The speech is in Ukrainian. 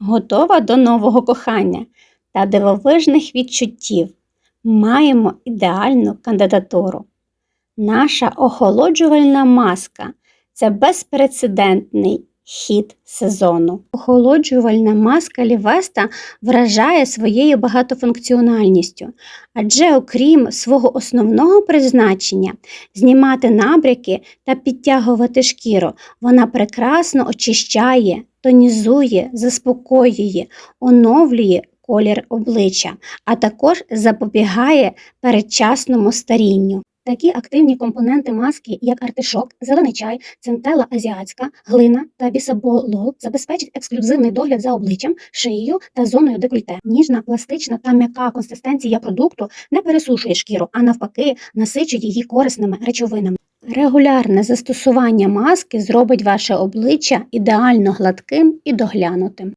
Готова до нового кохання та дивовижних відчуттів. Маємо ідеальну кандидатуру. Наша охолоджувальна маска це безпрецедентний хід сезону. Охолоджувальна маска Лівеста вражає своєю багатофункціональністю, адже окрім свого основного призначення знімати набряки та підтягувати шкіру, вона прекрасно очищає, тонізує, заспокоює, оновлює колір обличчя, а також запобігає передчасному старінню. Такі активні компоненти маски, як артишок, зелений чай, центела азіатська, глина та бісаболол, забезпечать ексклюзивний догляд за обличчям, шиєю та зоною декольте. Ніжна, пластична та м'яка консистенція продукту не пересушує шкіру, а навпаки, насичує її корисними речовинами. Регулярне застосування маски зробить ваше обличчя ідеально гладким і доглянутим.